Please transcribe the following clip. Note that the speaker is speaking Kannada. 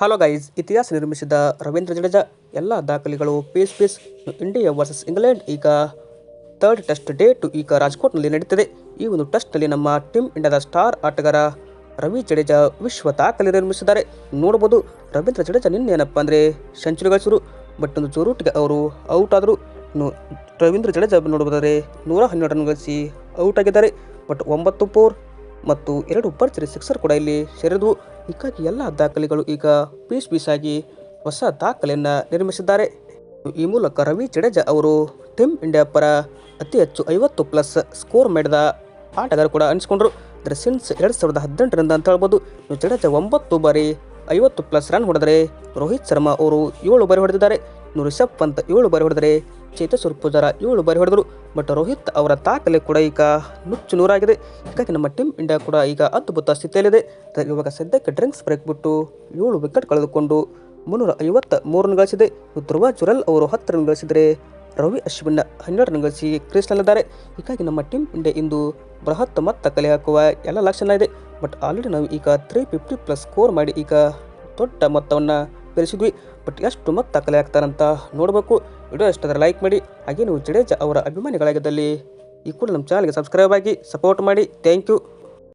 ಹಲೋ ಗೈಸ್ ಇತಿಹಾಸ ನಿರ್ಮಿಸಿದ ರವೀಂದ್ರ ಜಡೇಜಾ. ಎಲ್ಲ ದಾಖಲೆಗಳು piece piece India versus England ಈಗ ಥರ್ಡ್ ಟೆಸ್ಟ್ ಡೇ ಟು ಈಗ ರಾಜ್ಕೋಟ್ನಲ್ಲಿ ನಡೀತಿದೆ. ಈ ಒಂದು ಟೆಸ್ಟ್ನಲ್ಲಿ ನಮ್ಮ ಟೀಮ್ ಇಂಡಿಯಾದ ಸ್ಟಾರ್ ಆಟಗಾರ ರವಿ ಜಡೇಜಾ ವಿಶ್ವ ದಾಖಲೆ ನಿರ್ಮಿಸಿದ್ದಾರೆ. ನೋಡ್ಬೋದು ರವೀಂದ್ರ ಜಡೇಜಾ ನಿನ್ನೆ ಏನಪ್ಪ ಅಂದರೆ ಸೆಂಚುರಿ ಗಳಿಸಿದ್ರು ಬಟ್ ಒಂದು ಜೋರೂಟ್ಗೆ ಅವರು ಔಟ್ ಆದರು. ಇನ್ನು ರವೀಂದ್ರ ಜಡೇಜಾ ನೋಡಬಹುದಾದರೆ ನೂರ ಹನ್ನೆರಡು ರನ್ ಗಳಿಸಿ ಔಟ್ ಆಗಿದ್ದಾರೆ. ಬಟ್ ಒಂಬತ್ತು ಫೋರ್ ಮತ್ತು ಎರಡು ಭರ್ಜರಿ ಸಿಕ್ಸರ್ ಕೂಡ ಇಲ್ಲಿ ಸೇರಿದ್ವು ಹೀಗಾಗಿ ಎಲ್ಲ ದಾಖಲೆಗಳು ಈಗ ಪೀಸ್ ಪೀಸ್ ಆಗಿ ಹೊಸ ದಾಖಲೆಯನ್ನು ನಿರ್ಮಿಸಿದ್ದಾರೆ. ಈ ಮೂಲಕ ರವಿ ಜಡೇಜಾ ಅವರು ಟೀಮ್ ಇಂಡಿಯಾ ಪರ ಅತಿ ಹೆಚ್ಚು ಐವತ್ತು ಪ್ಲಸ್ ಸ್ಕೋರ್ ಮಾಡಿದ ಆಟಗಾರ ಕೂಡ ಅನಿಸ್ಕೊಂಡ್ರು. ಅಂದರೆ ಸಿನ್ಸ್ ಎರಡು ಸಾವಿರದ ಹದಿನೆಂಟರಿಂದ ಅಂತ ಹೇಳ್ಬೋದು, ಜಡೇಜಾ ಒಂಬತ್ತು ಬಾರಿ ಐವತ್ತು ಪ್ಲಸ್ ರನ್ ಹೊಡೆದರೆ ರೋಹಿತ್ ಶರ್ಮಾ ಅವರು ಏಳು ಬಾರಿ ಹೊಡೆದಿದ್ದಾರೆ. ರಿಷಬ್ ಪಂತ್ ಏಳು ಬಾರಿ ಹೊಡೆದರೆ ಚೇತೇಶ್ವರ್ ಪೂಜಾರ ಏಳು ಬಾರಿ ಹೊಡೆದರು. ಬಟ್ ರೋಹಿತ್ ಅವರ ತಾಕಲೆ ಕೂಡ ಈಗ ನುಚ್ಚು ನೂರಾಗಿದೆ. ಹೀಗಾಗಿ ನಮ್ಮ ಟೀಮ್ ಇಂಡಿಯಾ ಕೂಡ ಈಗ ಅದ್ಭುತ ಸ್ಥಿತಿಯಲ್ಲಿದೆ. ಇವಾಗ ಸದ್ಯಕ್ಕೆ ಡ್ರಿಂಕ್ಸ್ ಬ್ರೇಕ್ ಬಿಟ್ಟು ಏಳು ವಿಕೆಟ್ ಕಳೆದುಕೊಂಡು ಮುನ್ನೂರ ಐವತ್ತ ಮೂರು ಗಳಿಸಿದೆ. ಧ್ರುವ ಜುರಲ್ ಅವರು ಹತ್ತು ರನ್ ಗಳಿಸಿದರೆ ರವಿ ಅಶ್ವಿನ್ ಹನ್ನೆರಡು ರನ್ ಗಳಿಸಿ ಕ್ರೀಸ್ನಲ್ಲಿದ್ದಾರೆ. ಹೀಗಾಗಿ ನಮ್ಮ ಟೀಮ್ ಇಂಡಿಯಾ ಇಂದು ಬೃಹತ್ ಮೊತ್ತ ಕಲೆ ಹಾಕುವ ಎಲ್ಲ ಲಕ್ಷಣ ಇದೆ. ಬಟ್ ಆಲ್ರೆಡಿ ನಾವು ಈಗ ತ್ರೀ ಫಿಫ್ಟಿ ಪ್ಲಸ್ ಸ್ಕೋರ್ ಮಾಡಿ ಈಗ ದೊಡ್ಡ ಮೊತ್ತವನ್ನು ಬೆಳೆಸಿದ್ವಿ ಬಟ್ ಎಷ್ಟು ಮತ್ತು ಕಲೆ ಆಗ್ತಾರಂತ ನೋಡಬೇಕು. ವಿಡಿಯೋ ಎಷ್ಟಾದ್ರೆ ಲೈಕ್ ಮಾಡಿ. ಹಾಗೆ ನೀವು ಜಡೇಜಾ ಅವರ ಅಭಿಮಾನಿಗಳಾಗಿದ್ದಲ್ಲಿ ಈ ಕೂಡ ನಮ್ಮ ಚಾನಲ್ಗೆ ಸಬ್ಸ್ಕ್ರೈಬ್ ಆಗಿ ಸಪೋರ್ಟ್ ಮಾಡಿ. Thank you